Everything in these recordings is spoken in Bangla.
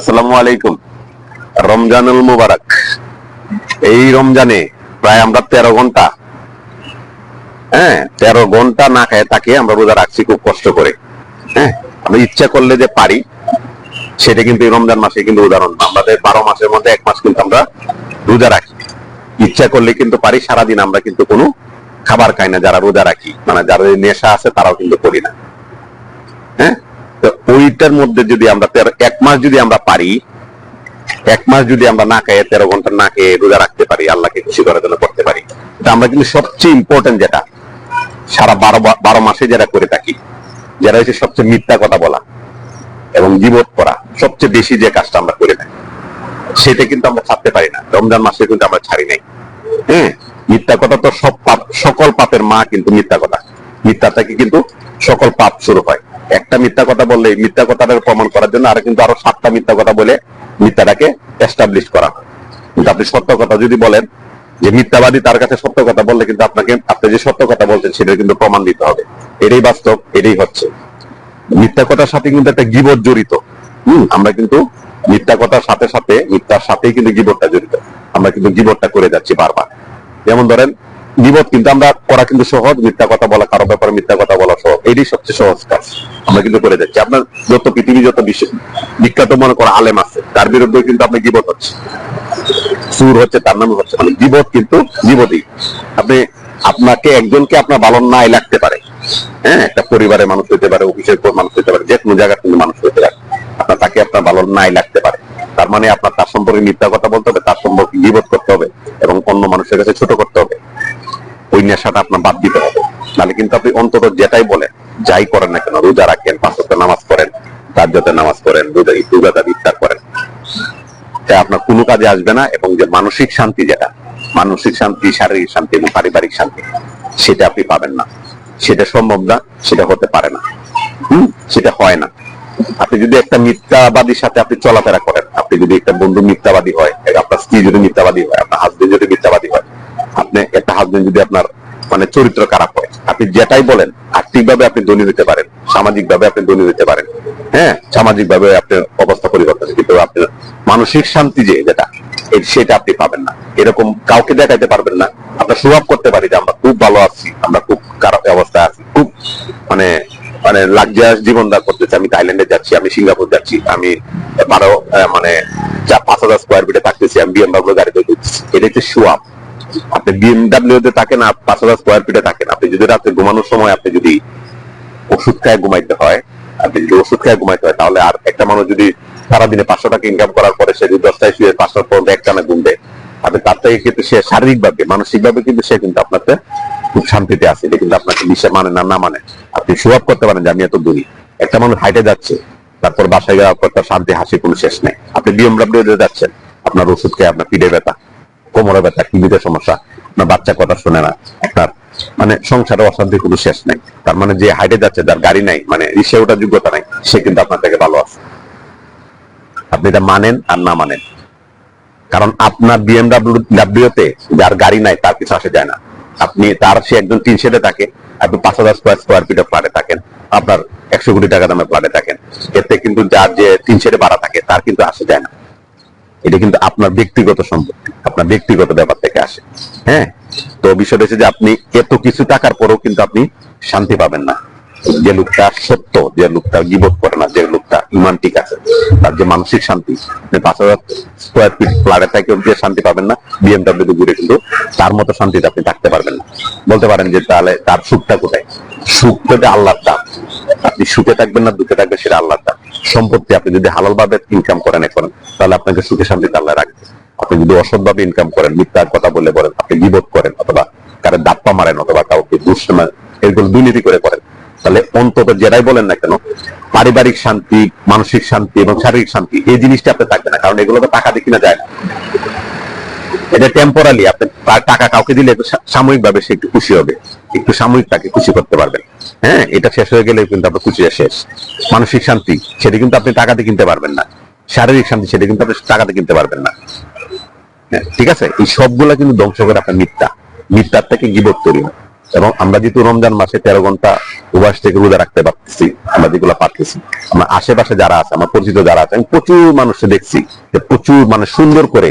আসসালামু আলাইকুম। রমজানুল মুবারক। এই রমজানে প্রায় আমরা তেরো ঘণ্টা হ্যাঁ তেরো ঘণ্টা না খায় তাকে আমরা রোজা রাখছি খুব কষ্ট করে হ্যাঁ আমরা ইচ্ছা করলে যে পারি, সেটা কিন্তু রমজান মাসে কিন্তু উদাহরণ। আমাদের বারো মাসের মধ্যে এক মাস কিন্তু আমরা রোজা রাখি। ইচ্ছা করলে কিন্তু পারি, সারাদিন আমরা কিন্তু কোনো খাবার খাই না, যারা রোজা রাখি। মানে যারা নেশা আছে তারাও কিন্তু করি না। হ্যাঁ ওইটার মধ্যে যদি আমরা এক মাস যদি আমরা পারি, এক মাস যদি আমরা না খেয়ে তেরো ঘণ্টা না খেয়ে রোজা রাখতে পারি, আল্লাহকে খুশি করার জন্য করতে পারি আমরা কিন্তু সবচেয়ে ইম্পর্টেন্ট যেটা, সারা বারো বারো মাসে যেটা করে থাকি যেটা হচ্ছে সবচেয়ে মিথ্যা কথা বলা এবং জীবত করা, সবচেয়ে বেশি যে কাজটা আমরা করে থাকি, সেটা কিন্তু আমরা ছাড়তে পারি না। রমজান মাসে কিন্তু আমরা ছাড়ি নাই। হ্যাঁ মিথ্যা কথা তো সব পাপ, সকল পাপের মা কিন্তু মিথ্যা কথা। মিথ্যা থেকে কিন্তু সকল পাপ শুরু হয়। একটা মিথ্যা কথা বললে মিথ্যা কথাটাকে প্রমাণ করার জন্য আর কিন্তু আরও সাতটা মিথ্যা কথা বলে মিথ্যাটাকে এস্টাবলিশ করা। কিন্তু আপনি সত্য কথা যদি বলেন, যে মিথ্যাবাদী তার কাছে সত্য কথা বললে কিন্তু আপনাকে, আপনি যে সত্য কথা বলছেন সেটা কিন্তু প্রমাণ দিতে হবে। এটাই বাস্তব, এটাই হচ্ছে। মিথ্যা কথার সাথে কিন্তু একটা গিবত জড়িত। হম, আমরা কিন্তু মিথ্যা কথার সাথে সাথে, মিথ্যার সাথেই কিন্তু গিবতটা জড়িত। আমরা কিন্তু গিবতটা করে যাচ্ছি বারবার। যেমন ধরেন গিবত কিন্তু আমরা করা কিন্তু সহজ, মিথ্যা কথা বলা, কারও ব্যাপারে মিথ্যা কথা বলা সহজ। এটাই সবচেয়ে সহজ কাজ। আমরা কিন্তু করে যাচ্ছি। আপনার যত পৃথিবী, যত বিখ্যাত মনে করা আলেম আছে, তার বিরুদ্ধে কিন্তু আপনি গিবত হচ্ছে সুর হচ্ছে, তার নামে হচ্ছে। মানে জীবত কিন্তু জীবতই আপনি, আপনাকে, একজনকে আপনার ভালো নাই লাগতে পারে। হ্যাঁ একটা পরিবারের মানুষ হতে পারে, অফিসের পর মানুষ হতে পারে যে কোনো জায়গার কিন্তু মানুষ হতে পারে। আপনার তাকে আপনার ভালো নাই লাগতে পারে। তার মানে আপনার তার সম্পর্কে মিথ্যা কথা বলতে হবে, তার সম্পর্কে জীবত করতে হবে এবং অন্য মানুষের কাছে ছোট করতে হবে। ওই নেশাটা আপনার বাদ দিতে হবে। তাহলে কিন্তু আপনি অন্তত যেটাই বলেন, যাই করেন না কেন, রোজা রাখেন, পাঁচ ওয়াক্ত নামাজ পড়েন, তার যাতে নামাজ পড়েন, রোজা রোজাদার ইফতার করেন। আপনার কোনো কাজে আসবে না এবং যে মানসিক শান্তি যেটা, মানসিক শান্তি, শারীরিক শান্তি এবং পারিবারিক শান্তি, সেটা আপনি পাবেন না। সেটা সম্ভব না, সেটা হতে পারে না। হম, সেটা হয় না। আপনি যদি একটা মিথ্যাবাদীর সাথে আপনি চলাফেরা করেন, আপনি যদি একটা বন্ধু মিথ্যাবাদী হয়, আপনার স্ত্রী যদি মিথ্যাবাদী হয়, আপনার হাজবেন্ড যদি মিথ্যাবাদী হয় আপনি একটা হাজবেন্ড যদি আপনার মানে চরিত্র খারাপ হয়, আপনি যেটাই বলেন আর্থিক ভাবে আপনি ধনী হতে পারেন সামাজিক ভাবে আপনি ধনী হতে পারেন। হ্যাঁ সামাজিক ভাবে আপনার অবস্থা পরিবর্তন কিন্তু আপনার মানসিক শান্তি যে যেটা সেটা আপনি পাবেন না। এরকম কাউকে দেখাইতে পারবেন না। আমরা স্বভাব করতে পারি যে আমরা খুব ভালো আছি, আমরা খুব খারাপ অবস্থায় আছি, খুব মানে মানে লাক্সারিয়াস জীবন দা করতেছি। আমি থাইল্যান্ডে যাচ্ছি, আমি সিঙ্গাপুর যাচ্ছি, আমি বারো মানে যা পাঁচ হাজার স্কোয়ার ফিটে থাকতেছি, আমি বিএমডাব্লিউ গাড়িতে ঢুকছি এটা হচ্ছে সোয়াব আপনি বিএমডাব্লিউ তে থাকেন, আর পাঁচ হাজার স্কোয়ার ফিটে থাকেন। আপনি যদি রাতে ঘুমানোর সময় আপনি যদি ওষুধ খায় ঘুমাইতে হয়, আপনি যদি ওষুধ খায় ঘুমাইতে হয়, তাহলে আর একটা মানুষ যদি সারাদিনে পাঁচশো টাকা ইনকাম করার পরে সে যদি দশটায় শুয়ে পাঁচটার পর এক টানা ঘুমবে আপনি তার থেকে কিন্তু সে শারীরিক ভাবে মানসিক ভাবে কিন্তু সে কিন্তু আপনাকে খুব শান্তিতে আছে। এটা কিন্তু আপনাকে বিশ্বাস মানে না না মানে। আপনি সুভাব করতে পারেন যে আমি এত দূরী। একটা মানুষ হাইটে যাচ্ছে, তারপর বাসায় যাওয়ার পর তার শান্তি, হাসি কোনো শেষ নেই। আপনি বিএমডাব্লিউ যাচ্ছেন, আপনার ওষুধ খেয়ে আপনার পিঠে ব্যথা। কোমরে ব্যথা, কিডনিতে সমস্যা, আপনার বাচ্চা কথা শোনে না, আপনার মানে সংসারে অশান্তির কোনো শেষ নাই। তার মানে যে হাইটে যাচ্ছে, যার গাড়ি নাই মানে রিসে ওঠার যোগ্যতা নাই, সে কিন্তু আপনার থেকে ভালো আছে। আপনি এটা মানেন আর না মানেন। কারণ আপনার বিএমডাব্লিউ ডাব্লিউ তে যার গাড়ি নাই, তার কিছু আসে যায় না। আপনি, তার সে একজন তিন শেডে থাকে, আপনি পাঁচ হাজার স্কোয়ার স্কোয়ার ফিটে ফ্ল্যাটে থাকেন, আপনার একশো কোটি টাকা দামে ফ্ল্যাটে থাকেন। এতে কিন্তু যার যে তিন শেডে ভাড়া থাকে, তার কিন্তু আসে যায় না। এটা কিন্তু আপনার ব্যক্তিগত সম্পত্তি, আপনার ব্যক্তিগত ব্যাপার থেকে আসে। হ্যাঁ? তো বিষয়টা হচ্ছে যে আপনি এত কিছু টাকার পরেও কিন্তু আপনি শান্তি পাবেন না। যে লোকটা সত্য, যে লোকটা গিবত করে না, যে লোকটা ইমান ঠিক আছে, তার যে মানসিক শান্তি পাঁচ হাজার স্কোয়ার ফিট ফ্ল্যাটে থেকে যে শান্তি পাবেন না বিএমডাব্লিউ ঘুরে কিন্তু তার মতো শান্তিতে আপনি থাকতে পারবেন না। বলতে পারেন যে তাহলে তার সুখটা কোথায়? সুখ আল্লাহর দাম আপনি সুখে থাকবেন না, দুঃখে থাকবেন, সেটা আল্লাহর দাম সম্পত্তি আপনি যদি হালাল ভাবে ইনকাম করেন এখন, তাহলে আপনাকে সুখে শান্তিতে আল্লাহ রাখবে। আপনি যদি অসৎ ভাবে ইনকাম করেন, মিথ্যার কথা বলে বলেন, আপনি বিবোধ করেন, অথবা কারও দাপ্পা মারেন, অথবা কাউকে দুঃসময় এগুলো দুর্নীতি করে করেন, তাহলে অন্তত যেটাই বলেন না কেন, পারিবারিক শান্তি, মানসিক শান্তি এবং শারীরিক শান্তি, এই জিনিসটা আপনি থাকবে না, কারণ এগুলো তো টাকা দিয়ে কিনা যায় না। এটা টেম্পোরালি আপনি টাকা কাউকে দিলে একটু সাময়িক ভাবে সে একটু খুশি হবে। একটু সাময়িক তাকে খুশি করতে পারবেন। হ্যাঁ এটা শেষ হয়ে গেলে কিন্তু আপনার খুশিটা শেষ। মানসিক শান্তি সেটা কিন্তু আপনি টাকাতে কিনতে পারবেন না। শারীরিক শান্তি সেটা কিন্তু আপনি টাকাতে কিনতে পারবেন না। হ্যাঁ, ঠিক আছে? এই সবগুলা কিন্তু ধ্বংস করে আপনার মিথ্যা। মিথ্যার থেকে গিবত তৈরি হয়। এবং আমরা যেহেতু রমজান মাসে তেরো ঘণ্টা উপবাস থেকে রোজা রাখতে পারতেছি আমরা যেগুলো পারতেছি আমার আশেপাশে যারা আছে আমার পরিচিত যারা আছে আমি প্রচুর মানুষকে দেখছি যে প্রচুর মানে সুন্দর করে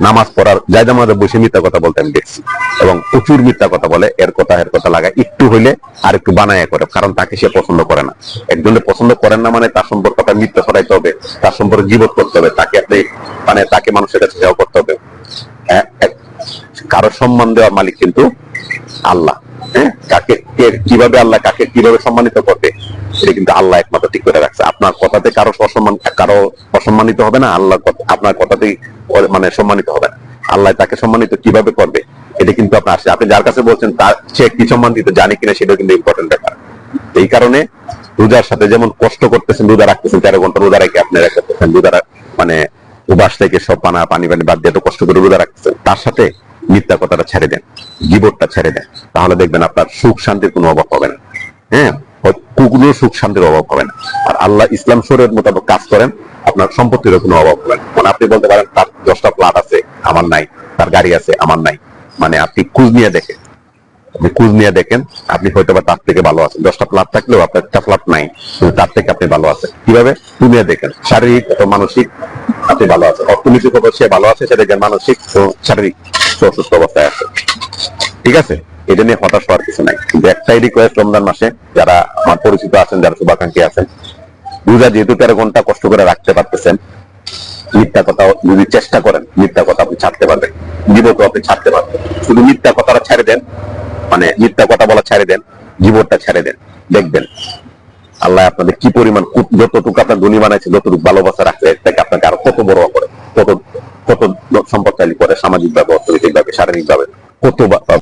নামাজ পড়ার জায়গা মাঝে বসে মিথ্যা কথা বলতে আমি দেখছি। এবং প্রচুর মিথ্যা কথা বলে এর কথা এর কথা লাগায় একটু হইলে আর একটু বানায় করে কারণ তাকে সে পছন্দ করে না। একজনের পছন্দ করেন না মানে তার সম্পর্কে কথা মিথ্যা ছড়াইতে হবে তার সম্পর্কে জীবত করতে হবে তাকে আপনি মানে তাকে মানুষের কাছে সেবা করতে হবে। হ্যাঁ, কারও সম্মান দেওয়ার মালিক কিন্তু আল্লাহ। হ্যাঁ কাকে কে- কীভাবে আল্লাহ কাকে কীভাবে সম্মানিত করবে এটা কিন্তু আল্লাহ একমাত্র ঠিক করে রাখছে। আপনার কথাতে কারও অসম্মান কারও অসম্মানিত হবে না আল্লাহ আপনার কথাতেই ও- মানে সম্মানিত হবে না। আল্লাহ তাকে সম্মানিত কীভাবে করবে, এটা কিন্তু আপনার আসে আপনি যার কাছে বলছেন, তার সে কি সম্মান দিতে জানে কিনা সেটা কিন্তু ইম্পর্টেন্ট ব্যাপার। এই কারণে রোজার সাথে যেমন কষ্ট করতেছেন, রোজা রাখতেছেন, তেরো ঘণ্টা রোজা রেখে আপনি রাখতেছেন রোজা মানে উবাস থেকে সব পানা, পানি পানি বাদ দিয়ে এত কষ্ট করে রোজা রাখতেছেন, তার সাথে মিথ্যা কথাটা ছেড়ে দেন জীবনটা ছেড়ে দেন। তাহলে দেখবেন আপনার সুখ শান্তির কোনো অভাব হবে না। হ্যাঁ? কোনো সুখ শান্তির অভাব হবে না। আর আল্লাহ ইসলাম শরীরের মোতাবেক কাজ করেন, আপনার সম্পত্তির কোনো অভাব হবে না। মানে আপনি বলতে পারেন, তার দশটা প্লাট আছে, আমার নাই, তার গাড়ি আছে, আমার নাই। মানে আপনি খোঁজ নিয়ে দেখেন। আপনি নিয়ে দেখেন, আপনি হয়তো বা তার থেকে ভালো আছেন। দশটা ফ্ল্যাট থাকলেও আপনার একটা ফ্ল্যাট নাই তার থেকে আপনি ভালো আছেন। কীভাবে? দুনিয়া দেখেন। শারীরিক অথবা মানসিক আপনি ভালো আছেন। অর্থনৈতিক ভালো আছে, সে দেখেন মানসিক ও শারীরিক অসুস্থ অবস্থায় আছে। ঠিক আছে? এটা নিয়ে হতাশ হওয়ার কিছু নাই। কিন্তু একটাই রিকোয়েস্ট রমজান মাসে, যারা আমার পরিচিত আছেন, যারা শুভাকাঙ্ক্ষী আছেন রোজা যেহেতু তেরো ঘণ্টা কষ্ট করে রাখতে পারতেছেন, মিথ্যা কথা যদি চেষ্টা করেন, মিথ্যা কথা আপনি ছাড়তে পারবেন। জীবত আপনি ছাড়তে পারবেন। শুধু মিথ্যা কথাটা ছেড়ে দেন মানে মিথ্যা কথা বলা ছেড়ে দেন, জীবনটা ছেড়ে দেন। দেখবেন, আল্লাহ আপনাদের কি পরিমাণ যতটুকু আপনার ধনী বানাইছে, যতটুকু ভালোবাসা রাখছে থেকে আপনাকে আরও কত বড় করে, কত কত সম্পদশালী করে সামাজিক ভাবে অর্থনৈতিক ভাবে শারীরিক ভাবে কত